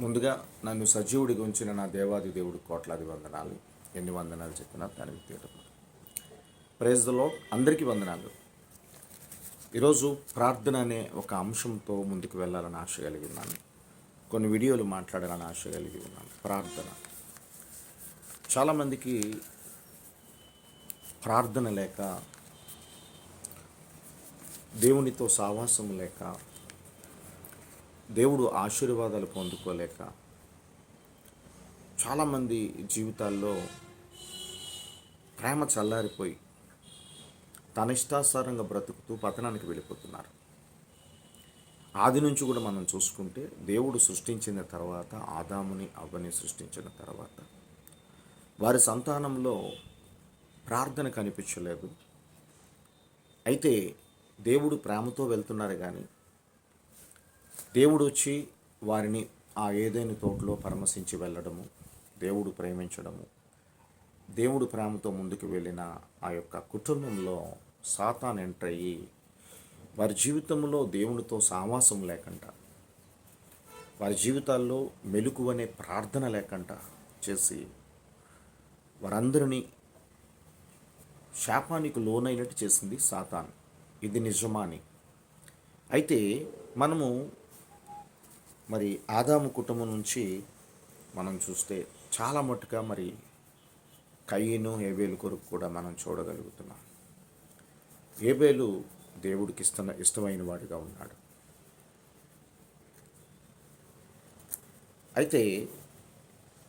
ముందుగా నన్ను సజీవుడిగా ఉంచిన నా దేవాది దేవుడు కోట్లాది వందనాలు. ఎన్ని వందనాలు చెప్పినా దానికి తీరదు ప్రేజ్ ద అందరికీ వందనాలు. ఈరోజు ప్రార్థన అనే ఒక అంశంతో ముందుకు వెళ్ళాలని ఆశ కలిగి ఉన్నాను. కొన్ని వీడియోలు మాట్లాడాలని ఆశ కలిగి ఉన్నాను. ప్రార్థన. చాలామందికి ప్రార్థన లేక దేవునితో సావాసం లేక దేవుడు ఆశీర్వాదాలు పొందుకోలేక చాలామంది జీవితాల్లో ప్రేమ చల్లారిపోయి తన ఇష్టాసారంగా బ్రతుకుతూ పతనానికి వెళ్ళిపోతున్నారు. ఆది నుంచి కూడా మనం చూసుకుంటే దేవుడు సృష్టించిన తర్వాత ఆదాముని అవ్వని సృష్టించిన తర్వాత వారి సంతానంలో ప్రార్థన కనిపించలేదు. అయితే దేవుడు ప్రేమతో వెళ్తున్నారు కానీ దేవుడు వచ్చి వారిని ఆ ఏదైనా తోటలో పరమశించి వెళ్ళడము దేవుడు ప్రేమించడము దేవుడు ప్రేమతో ముందుకు వెళ్ళిన ఆ యొక్క కుటుంబంలో సాతాన్ ఎంటర్ అయ్యి వారి జీవితంలో దేవునితో సావాసం లేకుండా వారి జీవితాల్లో మెలకువనే ప్రార్థన లేకుండా చేసి వారందరినీ శాపానికి లోనైనట్టు చేసింది సాతాన్. ఇది నిజమాని. అయితే మనము మరి ఆదాము కుటుంబం నుంచి మనం చూస్తే చాలా మట్టుగా మరి కయ్యను ఏబేలు కొరకు కూడా మనం చూడగలుగుతున్నాం. ఏబేలు దేవుడికి ఇస్తున్న ఇష్టమైన వాడిగా ఉన్నాడు. అయితే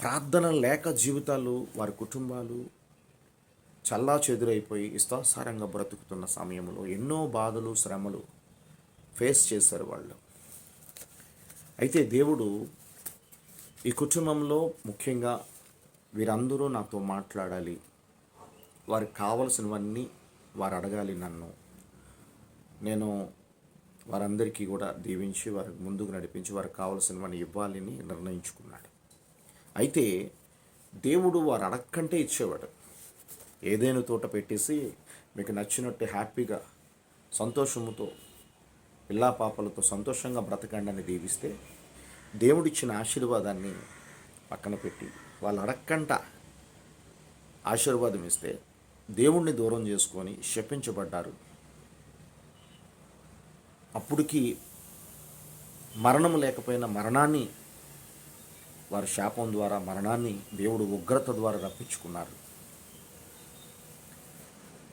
ప్రార్థన లేక జీవితాలు వారి కుటుంబాలు చల్లా చెదురైపోయి ఇష్టాసారంగా బ్రతుకుతున్న సమయంలో ఎన్నో బాధలు శ్రమలు ఫేస్ చేశారు వాళ్ళు. అయితే దేవుడు ఈ కుటుంబంలో ముఖ్యంగా వీరందరూ నాతో మాట్లాడాలి. వారికి కావలసినవన్నీ వారు అడగాలి నన్ను. నేను వారందరికీ కూడా దీవించి వారికి ముందుకు నడిపించి వారికి కావలసినవన్నీ ఇవ్వాలని నిర్ణయించుకున్నాడు. అయితే దేవుడు వారు అడగకంటే ఇచ్చేవాడు. ఏదైనా తోట పెట్టేసి మీకు నచ్చినట్టు హ్యాపీగా సంతోషముతో పిల్లా పాపలతో సంతోషంగా బ్రతకండి అని దీవిస్తే దేవుడిచ్చిన ఆశీర్వాదాన్ని పక్కన పెట్టి వాళ్ళు అడక్కంట ఆశీర్వాదం ఇస్తే దేవుణ్ణి దూరం చేసుకొని శపించబడ్డారు. అప్పటికి మరణం లేకపోయిన మరణాన్ని వారి శాపం ద్వారా మరణాన్ని దేవుడు ఉగ్రత ద్వారా రప్పించుకున్నారు.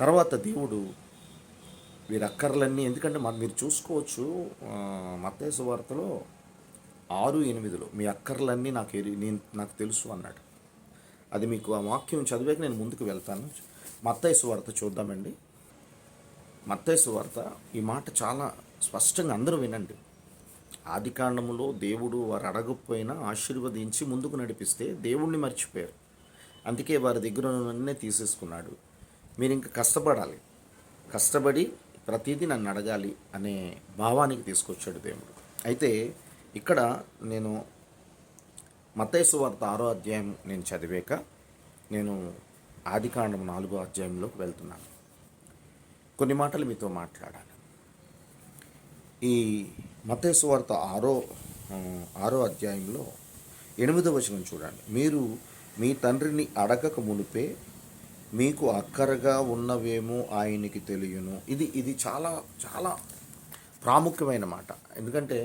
తర్వాత దేవుడు వీరి అక్కర్లన్నీ ఎందుకంటే మీరు చూసుకోవచ్చు మత్తేసు వార్తలో ఆరు ఎనిమిదిలో మీ అక్కర్లన్నీ నాకు ఎరి నేను నాకు తెలుసు అన్నాడు. అది మీకు ఆ వాక్యం చదివాక నేను ముందుకు వెళ్తాను. మత్తైసు వార్త చూద్దామండి. మత్తైసు వార్త ఈ మాట చాలా స్పష్టంగా అందరూ వినండి. ఆది కాండములో దేవుడు వారు అడగకపోయినా ఆశీర్వదించి ముందుకు నడిపిస్తే దేవుణ్ణి మర్చిపోయారు. అందుకే వారి దగ్గర ఉన్నవన్నీ తీసేసుకున్నాడు. మీరు ఇంకా కష్టపడాలి. కష్టపడి ప్రతిదీ నన్ను అడగాలి అనే భావానికి తీసుకొచ్చాడు దేవుడు. అయితే ఇక్కడ నేను మతేసు వార్త ఆరో అధ్యాయం నేను చదివాక నేను ఆదికాండం నాలుగో అధ్యాయంలోకి వెళ్తున్నాను. కొన్ని మాటలు మీతో మాట్లాడాలి ఈ మతేసు వార్త ఆరో ఆరో అధ్యాయంలో ఎనిమిదవ వచనం చూడండి. మీరు మీ తండ్రిని అడగక మునిపే మీకు అక్కరగా ఉన్నవేమో ఆయనకి తెలియను. ఇది ఇది చాలా చాలా ప్రాముఖ్యమైన మాట. ఎందుకంటే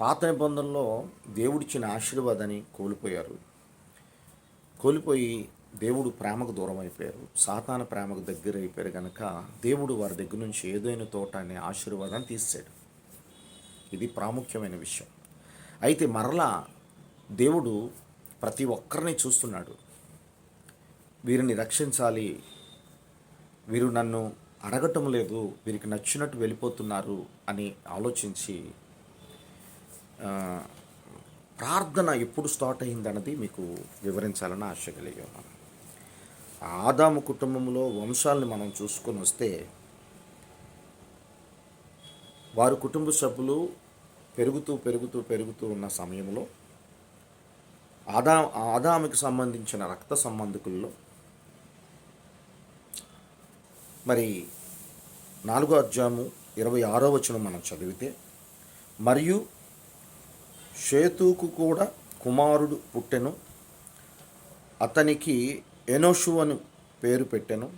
పాత నిబంధనలో దేవుడిచ్చిన ఆశీర్వాదాన్ని కోల్పోయారు. కోల్పోయి దేవుడు ప్రేమకు దూరం అయిపోయారు సాతాన ప్రేమకు దగ్గర అయిపోయారు కనుక దేవుడు వారి దగ్గర నుంచి ఏదైనా తోట అనే ఆశీర్వాదాన్ని తీసాడు ఇది ప్రాముఖ్యమైన విషయం. అయితే మరలా దేవుడు ప్రతి ఒక్కరిని చూస్తున్నాడు. వీరిని రక్షించాలి. వీరు నన్ను అడగటం లేదు. వీరికి నచ్చినట్టు వెళ్ళిపోతున్నారు అని ఆలోచించి ప్రార్థన ఎప్పుడు స్టార్ట్ అయిందన్నది మీకు వివరించాలని ఆశ కలిగి ఉన్నాను. ఆదాము కుటుంబంలో వంశాలను మనం చూసుకొని వస్తే వారి కుటుంబ సభ్యులు పెరుగుతూ పెరుగుతూ పెరుగుతూ ఉన్న సమయంలో ఆదా ఆదాముకి సంబంధించిన రక్త సంబంధికుల్లో మరి నాలుగో అధ్యాయము ఇరవై ఆరో వచనం మనం చదివితే మరియు షేతుకు కూడా కుమారుడు పుట్టెను. అతనికి ఎనోషు అని పేరు పెట్టెను.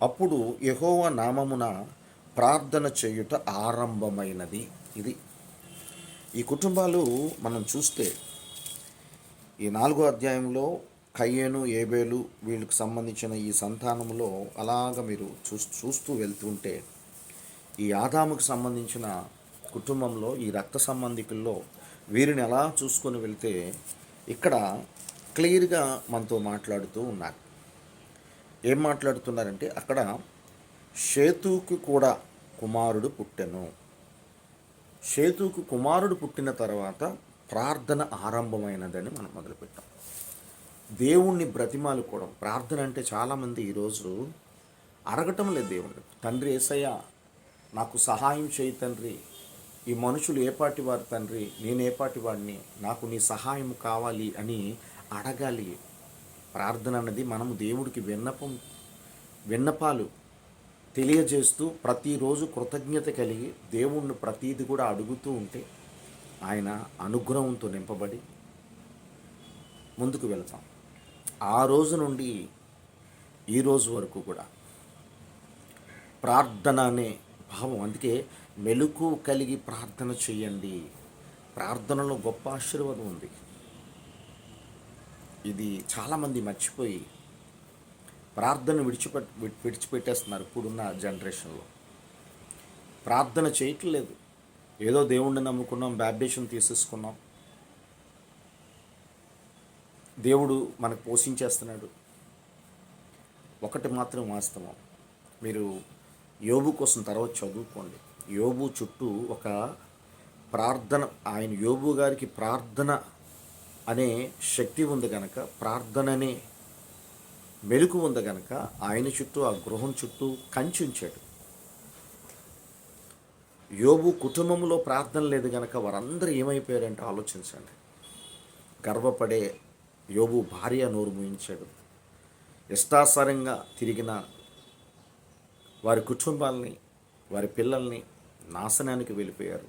అప్పుడు యహోవ నామమున ప్రార్థన చేయుట ఆరంభమైనది ఇది. ఈ కుటుంబాలు మనం చూస్తే ఈ నాలుగో అధ్యాయంలో కయ్యేను ఏబేలు వీళ్ళకి సంబంధించిన ఈ సంతానంలో అలాగ మీరు చూ చూస్తూ వెళ్తుంటే ఈ ఆదాముకు సంబంధించిన కుటుంబంలో ఈ రక్త సంబంధికుల్లో వీరిని ఎలా చూసుకొని వెళ్తే ఇక్కడ క్లియర్గా మనతో మాట్లాడుతూ ఉన్నారు. ఏం మాట్లాడుతున్నారంటే అక్కడ షేతుకు కూడా కుమారుడు పుట్టెను. షేతుకు కుమారుడు పుట్టిన తర్వాత ప్రార్థన ఆరంభమైనదని మనం మొదలుపెట్టాం. దేవుణ్ణి బ్రతిమాలుకోవడం ప్రార్థన అంటే చాలామంది ఈరోజు అడగటం లేదు దేవుణ్ణి. తండ్రి ఏసయ్య నాకు సహాయం చేయి తండ్రి ఈ మనుషులు ఏ పాటి వారు తండ్రి? నేనేపాటి పాటి వాడిని? నాకు నీ సహాయం కావాలి అని అడగాలి. ప్రార్థన అన్నది మనము దేవుడికి విన్నపం విన్నపాలు తెలియజేస్తూ ప్రతిరోజు కృతజ్ఞత కలిగి దేవుణ్ణి ప్రతీది కూడా అడుగుతూ ఉంటే ఆయన అనుగ్రహంతో నింపబడి ముందుకు వెళతాం. ఆ రోజు నుండి ఈ రోజు వరకు కూడా ప్రార్థన అనే భావం అందుకే మెలకు కలిగి ప్రార్థన చేయండి. ప్రార్థనలో గొప్ప ఆశీర్వాదం ఉంది. ఇది చాలామంది మర్చిపోయి ప్రార్థన విడిచిపెట్ విడిచిపెట్టేస్తున్నారు ఇప్పుడున్న జనరేషన్లో. ప్రార్థన చేయట్లేదు. ఏదో దేవుణ్ణి నమ్ముకున్నాం బ్యాప్డేషన్ తీసేసుకున్నాం. దేవుడు మనకు పోషించేస్తున్నాడు. ఒకటి మాత్రం వాస్తవం. మీరు యోబు కోసం తర్వాత చదువుకోండి. యోబు చుట్టూ ఒక ప్రార్థన ఆయన యోబు గారికి ప్రార్థన అనే శక్తి ఉంది కనుక ప్రార్థన అనే మెలకు ఉంది కనుక ఆయన చుట్టూ ఆ గృహం చుట్టూ కంచి ఉంచాడు యోబు కుటుంబంలో ప్రార్థన లేదు కనుక వారందరూ ఏమైపోయారంటే ఆలోచించండి. గర్వపడే యోబు భార్య నోరు మూయించాడు. ఇష్టాసారంగా తిరిగిన వారి కుటుంబాలని వారి పిల్లల్ని నాశనానికి వెళ్ళిపోయారు.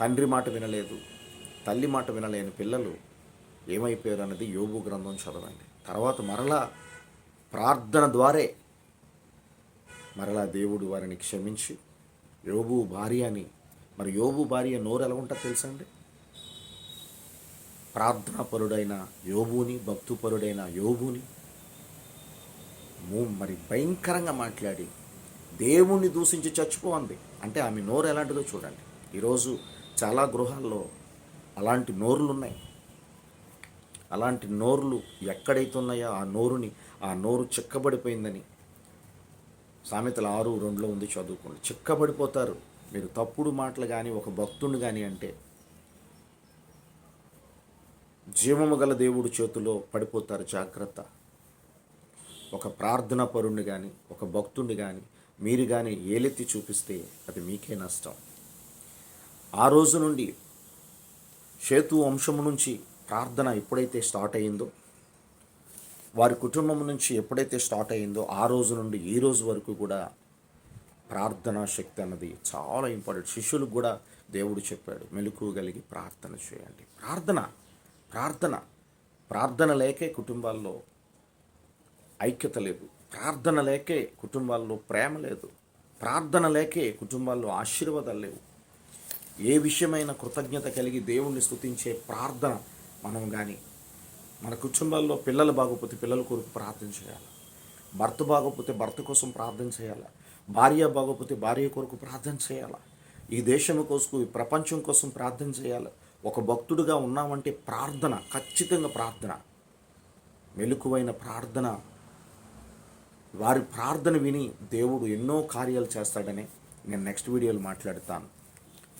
తండ్రి మాట వినలేదు తల్లి మాట వినలేని పిల్లలు ఏమైపోయారు అన్నది యోగు గ్రంథం చదవండి. తర్వాత మరలా ప్రార్థన ద్వారే మరలా దేవుడు వారిని క్షమించి యోబు భార్య అని మరి యోబు భార్య నోరు ఎలా ఉంటుందో తెలుసా అండి ప్రార్థనాపరుడైన యోబుని భక్తుపరుడైన యోబుని మూ- మరి భయంకరంగా మాట్లాడి దేవుణ్ణి దూషించి చచ్చిపోంది. అంటే ఆమె నోరు ఎలాంటిదో చూడండి. ఈరోజు చాలా గృహాల్లో అలాంటి నోరులు ఉన్నాయి అలాంటి నోరులు ఎక్కడైతే ఉన్నాయో ఆ నోరుని ఆ నోరు చిక్కబడిపోయిందని సామెతలు ఆరు రెండులో ఉంది చదువుకోండి. చిక్కబడిపోతారు. మీరు తప్పుడు మాటలు కానీ ఒక భక్తుని కానీ అంటే జీవము గల దేవుడు చేతిలో పడిపోతారు జాగ్రత్త. ఒక ప్రార్థనా పరుణ్ణి కానీ ఒక భక్తుణ్ణి కానీ మీరు కానీ ఏలెత్తి చూపిస్తే అది మీకే నష్టం. ఆ రోజు నుండి సేతు వంశము నుంచి ప్రార్థన ఎప్పుడైతే స్టార్ట్ అయిందో వారి కుటుంబం నుంచి ఎప్పుడైతే స్టార్ట్ అయిందో ఆ రోజు నుండి ఈ రోజు వరకు కూడా ప్రార్థనా శక్తి అన్నది చాలా ఇంపార్టెంట్. శిష్యులకు కూడా దేవుడు చెప్పాడు మెలకు కలిగి ప్రార్థన చేయండి. ప్రార్థన ప్రార్థన ప్రార్థన లేకే కుటుంబాల్లో ఐక్యత లేదు. ప్రార్థన లేకే కుటుంబాల్లో ప్రేమ లేదు. ప్రార్థన లేకే కుటుంబాల్లో ఆశీర్వాదాలు లేవు. ఏ విషయమైన కృతజ్ఞత కలిగి దేవుణ్ణి స్థుతించే ప్రార్థన మనం కానీ మన కుటుంబాల్లో పిల్లలు బాగోపోతే పిల్లల కొరకు ప్రార్థన చేయాలి? భర్త బాగోపోతే భర్త కోసం ప్రార్థన చేయాలి? భార్య బాగోపోతే భార్య కొరకు ప్రార్థన చేయాలి? ఈ దేశం కోసం ఈ ప్రపంచం కోసం ప్రార్థన చేయాలి? ఒక భక్తుడిగా ఉన్నామంటే ప్రార్థన ఖచ్చితంగా ప్రార్థన. మెలకువైన ప్రార్థన వారి ప్రార్థన విని దేవుడు ఎన్నో కార్యాలు చేస్తాడని నేను నెక్స్ట్ వీడియోలో మాట్లాడతాను.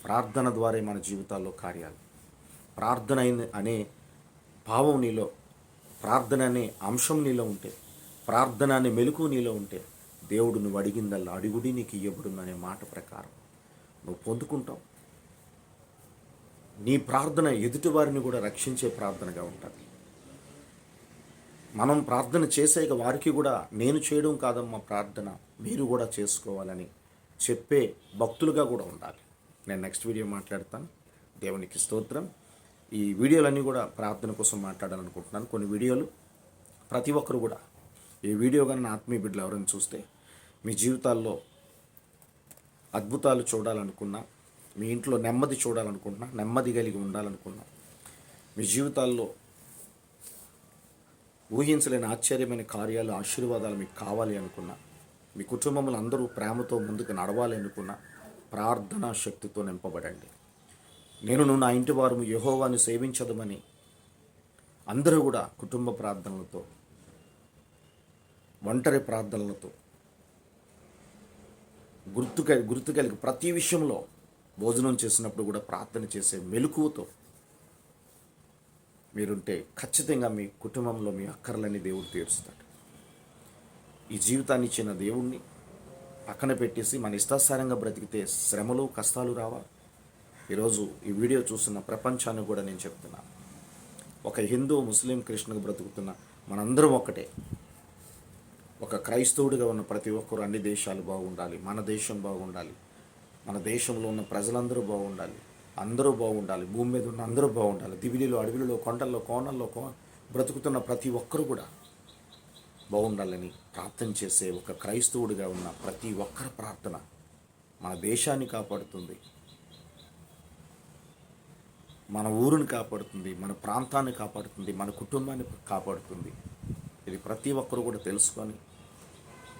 ప్రార్థన ద్వారా మన జీవితాల్లో కార్యాలు. ప్రార్థన అనే భావం నీలో ప్రార్థన అనే అంశం నీలో ఉంటే ప్రార్థన అనే మెలకు నీలో ఉంటే దేవుడు నువ్వు అడిగిందల్లా అడుగుడి నీకు ఇవ్వబడును అనే మాట ప్రకారం నువ్వు పొందుకుంటావు. నీ ప్రార్థన ఎదుటివారిని కూడా రక్షించే ప్రార్థనగా ఉంటుంది. మనం ప్రార్థన చేసే వారికి కూడా నేను చేయడం కాదమ్మా ప్రార్థన మీరు కూడా చేసుకోవాలని చెప్పే భక్తులుగా కూడా ఉండాలి. నేను నెక్స్ట్ వీడియో మాట్లాడతాను. దేవునికి స్తోత్రం. ఈ వీడియోలన్నీ కూడా ప్రార్థన కోసం మాట్లాడాలనుకుంటున్నాను. కొన్ని వీడియోలు ప్రతి ఒక్కరు కూడా ఈ వీడియో కానీ ఆత్మీయ బిడ్డలు ఎవరైనా చూస్తే మీ జీవితాల్లో అద్భుతాలు చూడాలనుకున్నా మీ ఇంట్లో నెమ్మది చూడాలనుకుంటున్నా నెమ్మది కలిగి ఉండాలనుకున్నా మీ జీవితాల్లో ఊహించలేని ఆశ్చర్యమైన కార్యాలు ఆశీర్వాదాలు మీకు కావాలి అనుకున్నా. మీ కుటుంబంలో అందరూ ప్రేమతో ముందుకు నడవాలి అనుకున్నా ప్రార్థనా శక్తితో నింపబడండి. నేను నా ఇంటి వారు యహోవాన్ని సేవించదమని అందరూ కూడా కుటుంబ ప్రార్థనలతో ఒంటరి ప్రార్థనలతో గుర్తు కలి- గుర్తు కలిగి ప్రతి విషయంలో భోజనం చేసినప్పుడు కూడా ప్రార్థన చేసే మెలకువతో మీరుంటే ఖచ్చితంగా మీ కుటుంబంలో మీ అక్కర్లని దేవుడు తీరుస్తాడు. ఈ జీవితాన్ని ఇచ్చిన దేవుణ్ణి పక్కన పెట్టేసి మన ఇష్టాసారంగా బ్రతికితే శ్రమలు కష్టాలు రావా ఈరోజు ఈ వీడియో చూస్తున్న ప్రపంచాన్ని కూడా నేను చెప్తున్నా. ఒక హిందూ ముస్లిం క్రిస్టియన్గా బ్రతుకుతున్న మనందరం ఒక్కటే. ఒక క్రైస్తవుడిగా ఉన్న ప్రతి ఒక్కరు అన్ని దేశాలు బాగుండాలి. మన దేశం బాగుండాలి. మన దేశంలో ఉన్న ప్రజలందరూ బాగుండాలి. అందరూ బాగుండాలి. భూమి మీద ఉన్న అందరూ బాగుండాలి. దివిలిలో అడవిలో కొండల్లో కోణల్లో కో బ్రతుకుతున్న ప్రతి ఒక్కరు కూడా బాగుండాలని ప్రార్థన చేసే ఒక క్రైస్తవుడిగా ఉన్న ప్రతి ఒక్కరి ప్రార్థన మన దేశాన్ని కాపాడుతుంది. మన ఊరిని కాపాడుతుంది. మన ప్రాంతాన్ని కాపాడుతుంది. మన కుటుంబాన్ని కాపాడుతుంది. ఇది ప్రతి ఒక్కరు కూడా తెలుసుకొని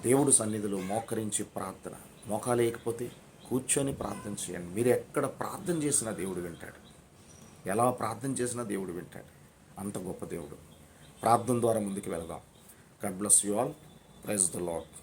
దేవుడు సన్నిధిలో మోకరించి ప్రార్థన. మోకాలేయకపోతే కూర్చొని ప్రార్థన చేయండి. మీరు ఎక్కడ ప్రార్థన చేసినా దేవుడు వింటాడు. ఎలా ప్రార్థన చేసినా దేవుడు వింటాడు. అంత గొప్ప దేవుడు. ప్రార్థన ద్వారా ముందుకు వెళదాం. God bless you all praise the Lord